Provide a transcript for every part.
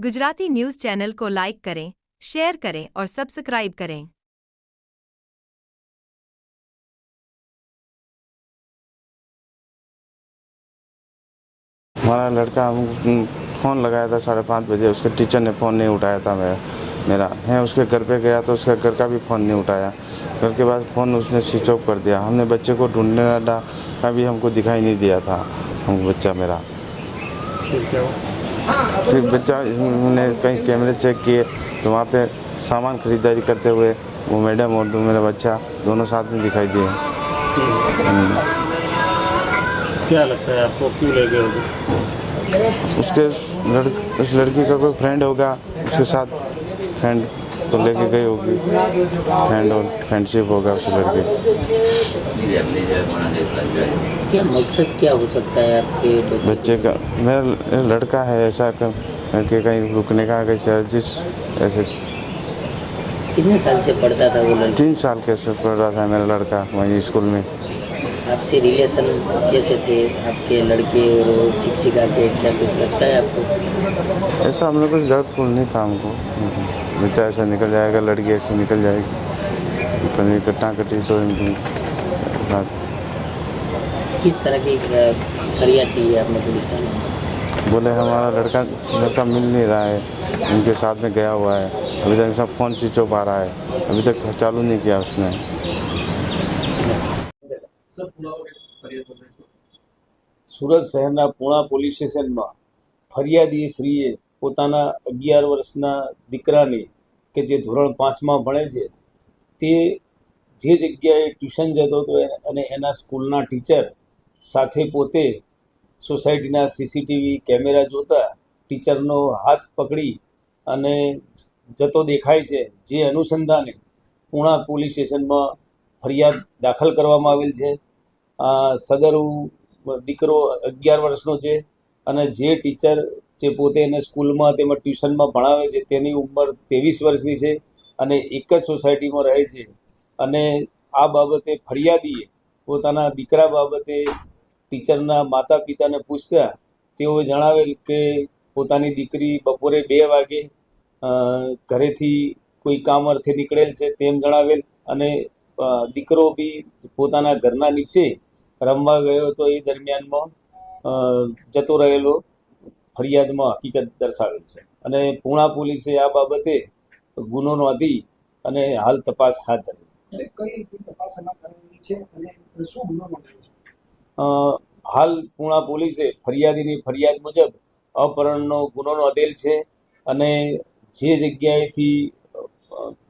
Gujarati news channel को like करें share करें और सब्सक्राइब करें। हमारा लड़का हम फ़ोन लगाया था साढ़े पाँच बजे उसके टीचर ने फ़ोन नहीं उठाया था मेरा मेरा। है उसके घर पे गया तो उसके घर का भी फ़ोन नहीं उठाया। घर के बाद फ़ोन उसने स्विच ऑफ़ कर दिया। हमने बच्चे को ढूँढने लगा कभी हमको दिखाई नहीं दिया था हम बच्चा मेरा। फिर बच्चा ने कहीं कैमरे चेक किए तो वहाँ पे सामान खरीदारी करते हुए वो मैडम और दो मेरा बच्चा दोनों साथ में दिखाई दिए। क्या लगता है आपको क्यों ले गए उसके लड़, उस लड़की का कोई फ्रेंड होगा उसके साथ फ्रेंड को लेके गई होगी। फ्रेंड और फ्रेंडशिप होगा उस लड़के क्या मकसद क्या हो सकता है आपके बच्चे बच्चे का मेरा लड़का है ऐसा क- कि कहीं रुकने का कहीं चार्जिस ऐसे। कितने साल से पढ़ता था वो लड़का? तीन साल कैसे पढ़ रहा था मेरा लड़का वहीं स्कूल में। आपसे रिलेशन कैसे थे? आपके लड़के और शिक्षिका के क्या कुछ लगता है आपको? ऐसा हम लोग कुछ डर नहीं था हमको। बच्चा ऐसा निकल जाएगा लड़की ऐसे निकल जाएगी पर ये कट्टा कटी तो इनकी बात किस तरह की अ, फरियाद की है आपने पुलिस थाने में? बोले हमारा लड़का लड़का मिल नहीं रहा है उनके साथ में गया हुआ है अभी तक सब फ़ोन स्विच ऑफ आ रहा है अभी तक चालू नहीं किया उसने સુરત શહેરના પૂણા પોલીસ સ્ટેશનમાં ફરિયાદી શ્રીએ પોતાના અગિયાર વર્ષના દીકરાને કે જે ધોરણ પાંચમાં ભણે છે, તે જે જગ્યાએ ટ્યુશન જતો હતો અને એના સ્કૂલના ટીચર સાથે પોતે સોસાયટીના સીસીટીવી કેમેરા જોતા ટીચરનો હાથ પકડી અને જતો દેખાય છે, જે અનુસંધાને પૂણા પોલીસ સ્ટેશનમાં ફરિયાદ દાખલ કરવામાં આવેલ છે. સદરુ દીકરો અગિયાર વર્ષનો છે અને જે ટીચર જે પોતે એને સ્કૂલમાં તેમજ ટ્યુશનમાં ભણાવે છે, તેની ઉંમર ત્રેવીસ વર્ષની છે અને એક જ સોસાયટીમાં રહે છે. અને આ બાબતે ફરિયાદીએ પોતાના દીકરા બાબતે ટીચરના માતા પિતાને પૂછતા તેઓએ જણાવેલ કે પોતાની દીકરી બપોરે બે વાગે ઘરેથી કોઈ કામ અર્થે નીકળેલ છે તેમ જણાવેલ અને દીકરો બી પોતાના ઘરના નીચે રમવા ગયો હતો એ દરમિયાનમાં જતો રહેલો. ફરિયાદમાં હકીકત દર્શાવેલ છે. અને પૂણા પોલીસે આ બાબતે ગુનો નોંધી અને હાલ તપાસ હાથ ધરી છે. હાલ પૂણા પોલીસે ફરિયાદીની ફરિયાદ મુજબ અપહરણનો ગુનો નોંધેલ છે અને જે જગ્યાએથી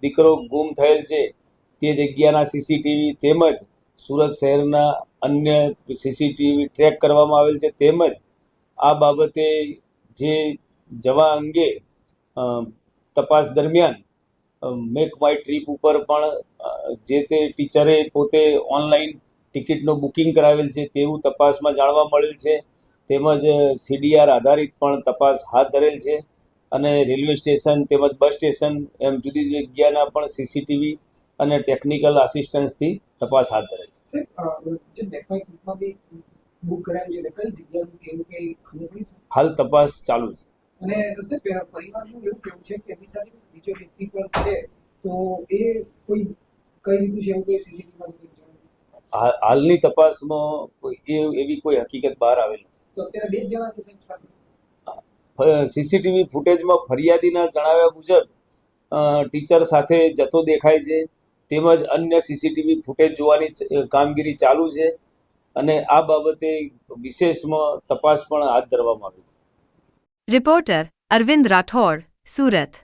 દીકરો ગુમ થયેલ છે તે જગ્યાના સીસીટીવી તેમજ સુરત શહેરના અન્ય સીસીટીવી ટ્રેક કરવામાં આવેલ છે તેમજ આ બાબતે જે જવા અંગે તપાસ દરમિયાન મેક માય ટ્રીપ ઉપર પણ જે તે ટીચરે પોતે ઓનલાઈન ટિકિટનું બુકિંગ કરાવેલ છે તેવું તપાસમાં જાણવા મળેલ છે. તેમજ સીડીઆર આધારિત પણ તપાસ હાથ ધરેલ છે. અને રેલવે સ્ટેશન તેમજ બસ સ્ટેશન એમ જુદી જુદી જગ્યાના પણ સીસીટીવી અને ટેકનિકલ આસિસ્ટન્સથી તપાસ હાથ ધરેલ છે. બુક કરાયું છે એટલે કઈ જગ્યાનું કેવું કઈ ખબર હાલ તપાસ ચાલુ છે. અને સાહેબ પરિવારનું એવું કેવું છે કે એમની સાથે બીજો વ્યક્તિ પણ છે તો એ કોઈ કઈ રીતનું છે એવું કઈ સીસીટીવીમાં હાલની તપાસમાં એ- એવી કોઈ હકીકત બહાર આવેલ નથી. તો અત્યારે બે જ જણા છે સાહેબ સીસીટીવી ફૂટેજમાં ફરિયાદીના જણાવ્યા મુજબ ટીચર સાથે જતો દેખાય છે તેમજ અન્ય સીસીટીવી ફૂટેજ જોવાની કામગીરી ચાલુ છે. અને આ બાબતે વિશેષમાં તપાસ પણ હાથ ધરવામાં આવી છે. રિપોર્ટર અરવિંદ રાઠોડ સુરત.